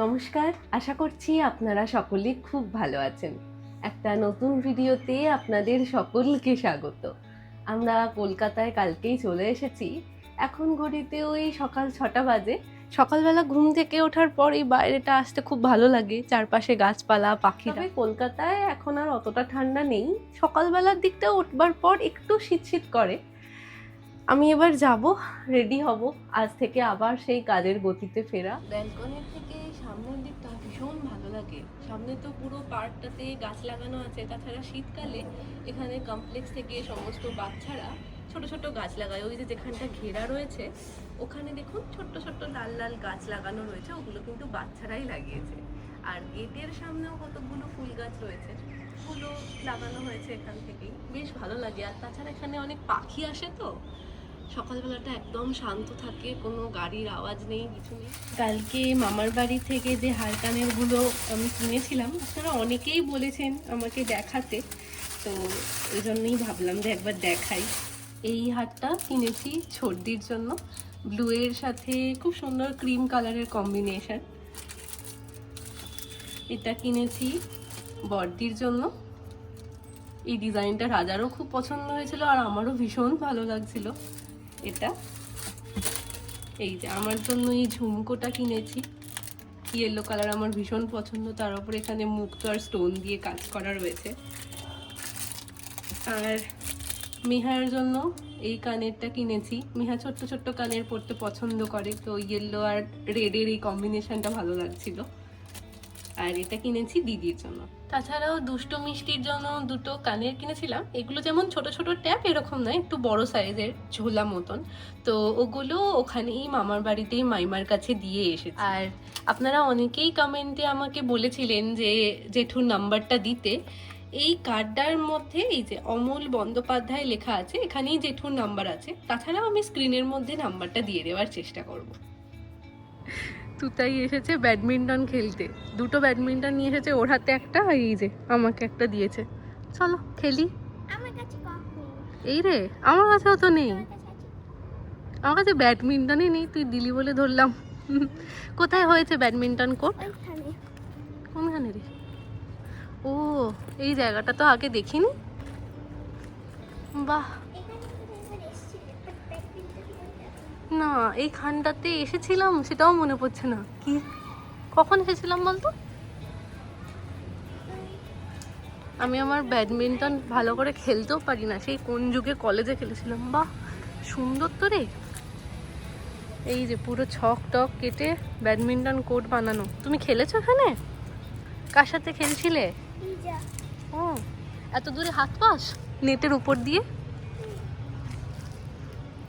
নমস্কার আশা করছি আপনারা সকলে খুব ভালো আছেন। একটা নতুন ভিডিওতে আপনাদের সকলকে স্বাগত। আমরা কলকাতায় কালকেই চলে এসেছি। এখন ঘড়িতে ওই সকাল ছটা বাজে। সকালবেলা ঘুম থেকে ওঠার পর এই বাইরেটা আসতে খুব ভালো লাগে। চারপাশে গাছপালা পাখি তবে কলকাতায় এখন আর অতটা ঠান্ডা নেই। সকালবেলার দিকটা উঠবার পর একটু শীত শীত করে। আমি এবার যাব রেডি হব। আজ থেকে আবার সেই কাজের গতিতে ফেরা। ব্যালকনির থেকে সামনের দিকটা ভীষণ ভালো লাগে। সামনে তো পুরো পার্কটাতে গাছ লাগানো আছে। তাছাড়া শীতকালে এখানে কমপ্লেক্স থেকে সমস্ত বাচ্চারা ছোট ছোট গাছ লাগায়। ওই যে যেখানটা ঘেরা রয়েছে, ওখানে দেখুন ছোট্ট ছোট্ট লাল লাল গাছ লাগানো রয়েছে। ওগুলো কিন্তু বাচ্চারাই লাগিয়েছে। আর গেটের সামনেও কতগুলো ফুল গাছ রয়েছে, ফুলও লাগানো হয়েছে এখান থেকেই। বেশ ভালো লাগে। আর তাছাড়া এখানে অনেক পাখি আসে তো সকালবেলাটা একদম শান্ত থাকে, কোনো গাড়ির আওয়াজ নেই, কিছু নেই। কালকে মামার বাড়ি থেকে যে হারকানেরগুলো আমি কিনেছিলাম, আপনারা অনেকেই বলেছেন আমাকে দেখাতে, তো ওই জন্যই ভাবলাম যে একবার দেখাই। এই হারটা কিনেছি সর্দির জন্য ব্লু এর সাথে খুব সুন্দর ক্রিম কালারের কম্বিনেশন। এটা কিনেছি বর্দির জন্য। এই ডিজাইনটা রাজারও খুব পছন্দ হয়েছিল আর আমারও ভীষণ ভালো লাগছিল। এটা। এই যে আমার জন্য এই ঝুমকোটা কিনেছি। ইয়েলো কালার আমার ভীষণ পছন্দ, তার উপর এখানে মুক্ত আর স্টোন দিয়ে কাজ করা রয়েছে। আর মিহার জন্য এই কানেরটা কিনেছি। মিহা ছোট্ট ছোট্ট কানের পরতে পছন্দ করে, তো ইয়েলো আর রেডের এই কম্বিনেশনটা ভালো লাগছিল। আর এটা কিনেছি দিদির জন্য। তাছাড়াও দুষ্ট মিষ্টির জন্য দুটো কানের কিনেছিলাম। এগুলো যেমন ছোট ছোট ট্যাপ এরকম নয়, একটু বড় সাইজের ঝোলা মতন। তো ওগুলো ওখানেই মামার বাড়িতেই মাইমার কাছে দিয়ে এসেছে। আর আপনারা অনেকেই কমেন্টে আমাকে বলেছিলেন যে, জেঠুর নাম্বারটা দিতে। এই কার্ডটার মধ্যে এই যে অমল বন্দ্যোপাধ্যায় লেখা আছে, এখানেই জেঠুর নাম্বার আছে। তাছাড়াও আমি স্ক্রিনের মধ্যে নাম্বারটা দিয়ে দেওয়ার চেষ্টা করব। তুতাই এসেছে ব্যাডমিন্টন খেলতে। দুটো ব্যাডমিন্টন নিয়ে এসেছে ওর হাতে একটা আর এই যে আমাকে একটা দিয়েছে। চলো খেলি। এই রে আমার কাছেও তো নেই। আমার কাছে আছে। আমার কাছে ব্যাডমিন্টনই নেই তুই দিলি বলে ধরলাম। কোথায় হয়েছে ব্যাডমিন্টন কোর্ট? কোনখানে রে? ও এই জায়গাটা তো আগে দেখিনি। বাহ এখানে তো একবার এসেছিল একটা ব্যাডমিন্টন খেলতে। না এই খানটাতে এসেছিলাম সেটাও মনে পড়ছে না। কি? কখন এসেছিলাম বলতো? আমি আমার ব্যাডমিন্টন ভালো করে খেলতেও পারি না। সেই কোন যুগে কলেজে খেলেছিলাম বাহ সুন্দর তো রে। এই যে পুরো ছক টক কেটে ব্যাডমিন্টন কোর্ট বানানো। তুমি খেলেছো এখানে? কার সাথে খেলছিলে? ও এত দূরে হাত পাস? নেটের উপর দিয়ে?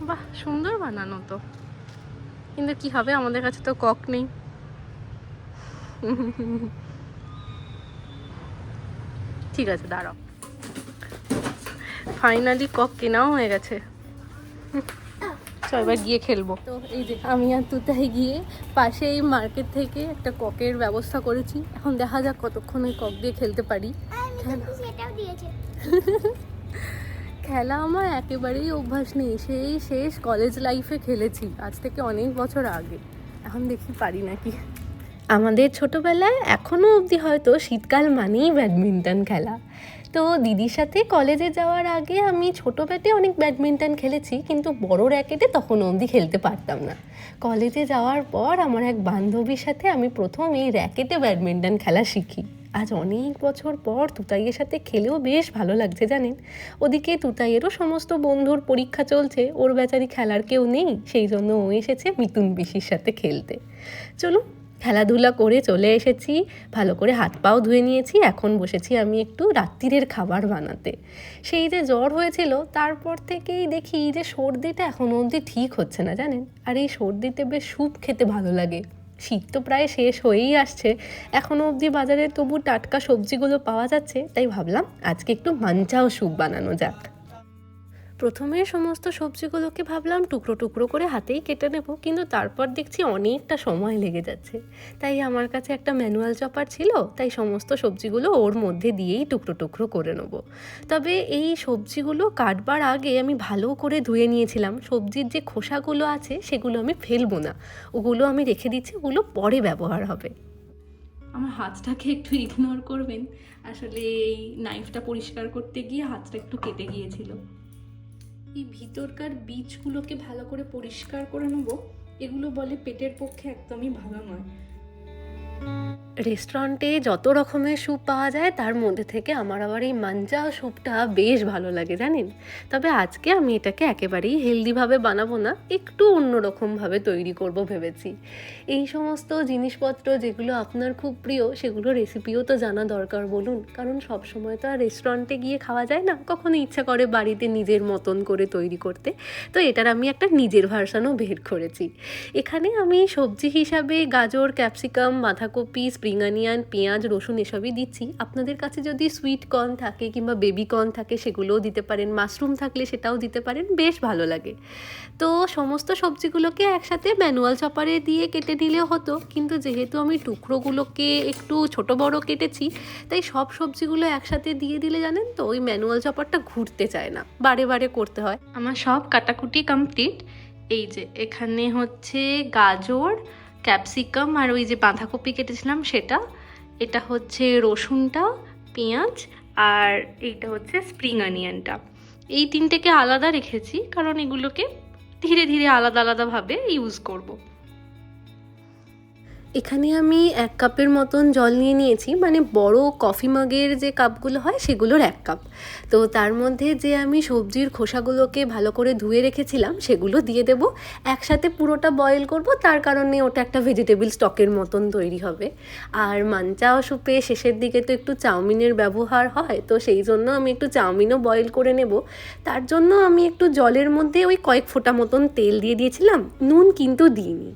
বাহ সুন্দর বানানো তো। কিন্তু কি হবে আমাদের কাছে তো কক নেই। ঠিক আছে দাঁড়াও। ফাইনালি কক কেনাও হয়ে গেছে। চল এবার গিয়ে খেলব। তো এই যে আমি আর তুতাই গিয়ে পাশে এই মার্কেট থেকে একটা ককের ব্যবস্থা করেছি। এখন দেখা যাক কতক্ষণ ওই কক দিয়ে খেলতে পারি আর মিঠু সেটাও দিয়েছে খেলা আমার একেবারেই অভ্যাস নেই। সেই শেষ কলেজ লাইফে খেলেছি, আজ থেকে অনেক বছর আগে। এখন দেখি পারি নাকি। আমাদের ছোটবেলায় এখনও অবধি হয়তো শীতকাল মানেই ব্যাডমিন্টন খেলা। তো দিদির সাথে কলেজে যাওয়ার আগে আমি ছোটো ব্যাটে অনেক ব্যাডমিন্টন খেলেছি, কিন্তু বড় র্যাকেটে তখনও অবধি খেলতে পারতাম না। কলেজে যাওয়ার পর আমার এক বান্ধবীর সাথে আমি প্রথম এই র্যাকেটে ব্যাডমিন্টন খেলা শিখি। আজ অনেক বছর পর তুতাইয়ের সাথে খেলেও বেশ ভালো লাগছে, জানেন? ওদিকে তুতাইয়েরও সমস্ত বন্ধুর পরীক্ষা চলছে, ওর বেচারি খেলার কেউ নেই, সেই জন্য ও এসেছে মিতুন পিসির সাথে খেলতে। চলুন, খেলাধুলা করে চলে এসেছি, ভালো করে হাত পাও ধুয়ে নিয়েছি, এখন বসেছি আমি একটু রাত্রিরের খাবার বানাতে। সেই যে জ্বর হয়েছিল, তারপর থেকেই দেখি যে সর্দিটা এখনও অবধি ঠিক হচ্ছে না, জানেন? আর এই সর্দিতে বেশ স্যুপ খেতে ভালো লাগে। শীত তো প্রায় শেষ হয়েই আসছে। এখনও অবধি বাজারে তবু টাটকা সবজিগুলো পাওয়া যাচ্ছে, তাই ভাবলাম আজকে একটু মাঞ্চাও স্যুপ বানানো যাক। প্রথমে সমস্ত সবজিগুলোকে ভাবলাম টুকরো টুকরো করে হাতেই কেটে নেব, কিন্তু তারপর দেখছি অনেকটা সময় লেগে যাচ্ছে। তাই আমার কাছে একটা ম্যানুয়াল চপার ছিল, তাই সমস্ত সবজিগুলো ওর মধ্যে দিয়েই টুকরো টুকরো করে নেব। তবে এই সবজিগুলো কাটবার আগে আমি ভালো করে ধুয়ে নিয়েছিলাম। সবজির যে খোসাগুলো আছে, সেগুলো আমি ফেলব না। ওগুলো আমি রেখে দিচ্ছি, ওগুলো পরে ব্যবহার হবে। আমার হাতটাকে একটু ইগনোর করবেন। আসলে এই নাইফটা পরিষ্কার করতে গিয়ে হাতটা একটু কেটে গিয়েছিল। এই ভিতরকার বীজগুলোকে ভালো করে পরিষ্কার করে নেব। এগুলো বলে পেটের পক্ষে একদমই ভালো নয়। রেস্টুরেন্টে যত রকমের স্যুপ পাওয়া যায়, তার মধ্যে থেকে আমার আবার এই মাঞ্জা স্যুপটা বেশ ভালো লাগে, জানেন? তবে আজকে আমি এটাকে একেবারেই হেলদিভাবে বানাবো না, একটু অন্যরকমভাবে তৈরি করব ভেবেছি। এই সমস্ত জিনিসপত্র যেগুলো আপনার খুব প্রিয়, সেগুলো রেসিপিও তো জানা দরকার, বলুন। কারণ সব সময় তো আর রেস্টুরেন্টে গিয়ে খাওয়া যায় না, কখনো ইচ্ছা করে বাড়িতে নিজের মতন করে তৈরি করতে। তো এটার আমি একটা নিজের ভার্সানও বের করেছি। এখানে আমি সবজি হিসাবে গাজর ক্যাপসিকাম বাঁধাকপি স্প্রিং অনিয়ন পেঁয়াজ, রসুন এসবই দিচ্ছি। আপনাদের কাছে যদি সুইট কর্ন থাকে কিংবা বেবি কর্ন থাকে, সেগুলোও দিতে পারেন। মাশরুম থাকলে সেটাও দিতে পারেন। বেশ ভালো লাগে। তো সমস্ত সবজিগুলোকে একসাথে ম্যানুয়াল চপারে দিয়ে কেটে নিলেও হতো। কিন্তু যেহেতু আমি টুকরোগুলোকে একটু ছোট বড় কেটেছি, তাই সব সবজিগুলো একসাথে দিয়ে দিলে জানেন তো, ওই ম্যানুয়াল চপারটা ঘুরতে চায় না। বারে বারে করতে হয়। আমার সব কাটাকুটি কমপ্লিট এই যে, এখানে হচ্ছে গাজর ক্যাপসিকাম আর ওই যে বাঁধাকপি কেটেছিলাম সেটা এটা হচ্ছে রসুনটা, পেঁয়াজ আর এইটা হচ্ছে স্প্রিং অনিয়নটা এই তিনটেকে আলাদা রেখেছি, কারণ এগুলোকে ধীরে ধীরে আলাদা আলাদাভাবে ইউজ করব। এখানে আমি এক কাপের মতন জল নিয়ে নিয়েছি। মানে বড় কফি মাগের যে কাপগুলো হয়, সেগুলোর এক কাপ। তো তার মধ্যে যে আমি সবজির খোসাগুলোকে ভালো করে ধুয়ে রেখেছিলাম, সেগুলো দিয়ে দেব। একসাথে পুরোটা বয়েল করব, তার কারণে ওটা একটা ভেজিটেবল স্টকের মতন তৈরি হবে। আর মাঞ্চাও সুপে শেষের দিকে তো একটু চাউমিনের ব্যবহার হয়, তো সেই জন্য আমি একটু চাউমিনও বয়েল করে নেব। তার জন্য আমি একটু জলের মধ্যে ওই কয়েক ফোঁটা মতন তেল দিয়ে দিয়েছিলাম, নুন কিন্তু দিইনি।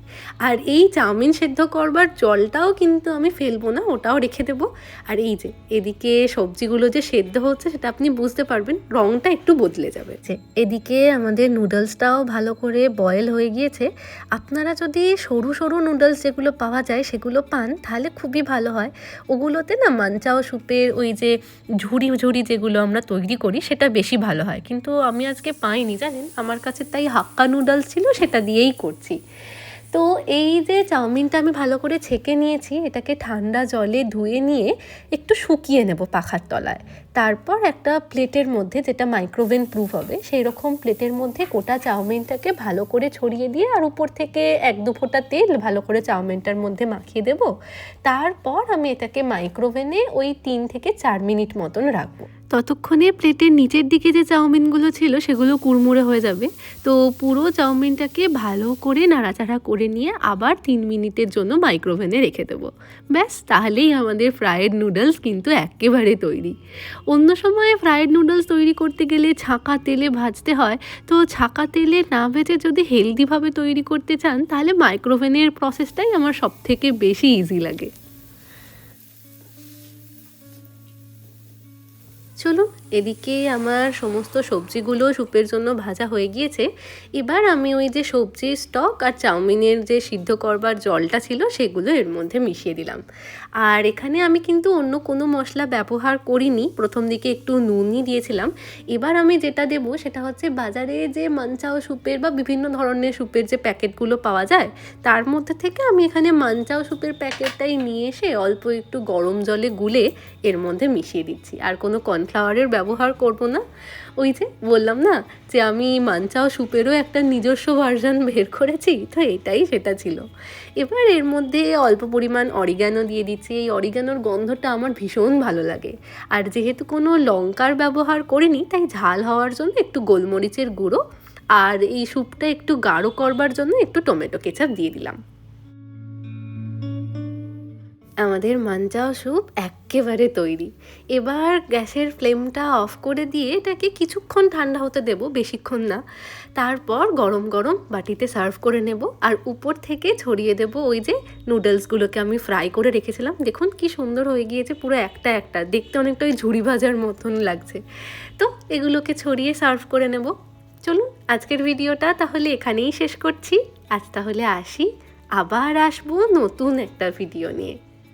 আর এই চাউমিন সেদ্ধ করবার জলটাও কিন্তু আমি ফেলব না, ওটাও রেখে দেবো। আর এই যে, এদিকে সবজিগুলো যে সেদ্ধ হচ্ছে সেটা আপনি বুঝতে পারবেন রঙটা একটু বদলে যাবে। এদিকে আমাদের নুডলসটাও ভালো করে বয়েল হয়ে গিয়েছে। আপনারা যদি সরু সরু নুডলস যেগুলো পাওয়া যায় সেগুলো পান, তাহলে খুবই ভালো হয়। ওগুলোতে না মাঞ্চাও স্যুপের ওই যে ঝুড়ি ঝুড়ি যেগুলো আমরা তৈরি করি, সেটা বেশি ভালো হয়। কিন্তু আমি আজকে পাইনি, জানেন? আমার কাছে তাই হাক্কা নুডলস ছিল, সেটা দিয়েই করছি। তো এই যে চাউমিনটা আমি ভালো করে ছেঁকে নিয়েছি, এটাকে ঠান্ডা জলে ধুয়ে নিয়ে একটু শুকিয়ে নেব পাখার তলায়। তারপর একটা প্লেটের মধ্যে যেটা মাইক্রোওভেন প্রুফ হবে সেই রকম প্লেটের মধ্যে গোটা চাউমিনটাকে ভালো করে ছড়িয়ে দিয়ে আর উপর থেকে এক দু ফোঁটা তেল ভালো করে চাউমিনটার মধ্যে মাখিয়ে দেব। তারপর আমি এটাকে মাইক্রোওভেনে ওই তিন থেকে চার মিনিট মতন রাখব। ততক্ষণে প্লেটের নিচের দিকে যে চাউমিনগুলো ছিল সেগুলো কুড়মুড়ে হয়ে যাবে। তো পুরো চাউমিনটাকে ভালো করে নাড়াচাড়া করে নিয়ে আবার তিন মিনিটের জন্য মাইক্রোভেনে রেখে দেবো। ব্যাস, তাহলেই আমাদের ফ্রায়েড নুডলস কিন্তু একেবারে তৈরি। অন্য সময়ে ফ্রায়েড নুডলস তৈরি করতে গেলে ছাঁকা তেলে ভাজতে হয়। তো ছাঁকা তেলে না ভেজে যদি হেলদিভাবে তৈরি করতে চান, তাহলে মাইক্রোভেনের প্রসেসটাই আমার সবথেকে বেশি ইজি লাগে। চলুন, এদিকে আমার সমস্ত সবজিগুলো স্যুপের জন্য ভাজা হয়ে গিয়েছে। এবার আমি ওই যে সবজির স্টক আর চাউমিনের যে সিদ্ধ করবার জলটা ছিল, সেগুলো এর মধ্যে মিশিয়ে দিলাম। আর এখানে আমি কিন্তু অন্য কোনো মশলা ব্যবহার করিনি। প্রথম দিকে একটু নুনই দিয়েছিলাম। এবার আমি যেটা দেবো, সেটা হচ্ছে বাজারে যে মানচাও স্যুপের বা বিভিন্ন ধরনের স্যুপের যে প্যাকেটগুলো পাওয়া যায়, তার মধ্যে থেকে আমি এখানে মানচাও স্যুপের প্যাকেটটাই নিয়ে এসে অল্প একটু গরম জলে গুলে এর মধ্যে মিশিয়ে দিচ্ছি। আর কোনো কর্নফ্লাওয়ারের ব্যবহার করব না? ওই যে বললাম না যে আমি মানচাও স্যুপেরও একটা নিজস্ব ভার্সন বের করেছি, তো এটাই সেটা ছিল। এবার এর মধ্যে অল্প পরিমাণ অরিগানো দিয়ে দিচ্ছি। এই অরিগানোর গন্ধটা আমার ভীষণ ভালো লাগে। আর যেহেতু কোনো লঙ্কার ব্যবহার করিনি, তাই ঝাল হওয়ার জন্য একটু গোলমরিচের গুঁড়ো আর এই স্যুপটা একটু গাঢ় করবার জন্য একটু টমেটো কেচাপ দিয়ে দিলাম। আমাদের মাঞ্জাও স্যুপ একেবারে তৈরি। এবার গ্যাসের ফ্লেমটা অফ করে দিয়ে এটাকে কিছুক্ষণ ঠান্ডা হতে দেব, বেশিক্ষণ না। তারপর গরম গরম বাটিতে সার্ভ করে নেব। আর উপর থেকে ছড়িয়ে দেব ওই যে নুডলসগুলোকে আমি ফ্রাই করে রেখেছিলাম। দেখুন কি সুন্দর হয়ে গিয়েছে পুরো একটা একটা। দেখতে অনেকটা ওই ঝুড়ি ভাজার মতন লাগছে। তো এগুলোকে ছড়িয়ে সার্ভ করে নেব। চলুন আজকের ভিডিওটা তাহলে এখানেই শেষ করছি। আজ তাহলে আসি। আবার আসব নতুন একটা ভিডিও নিয়ে।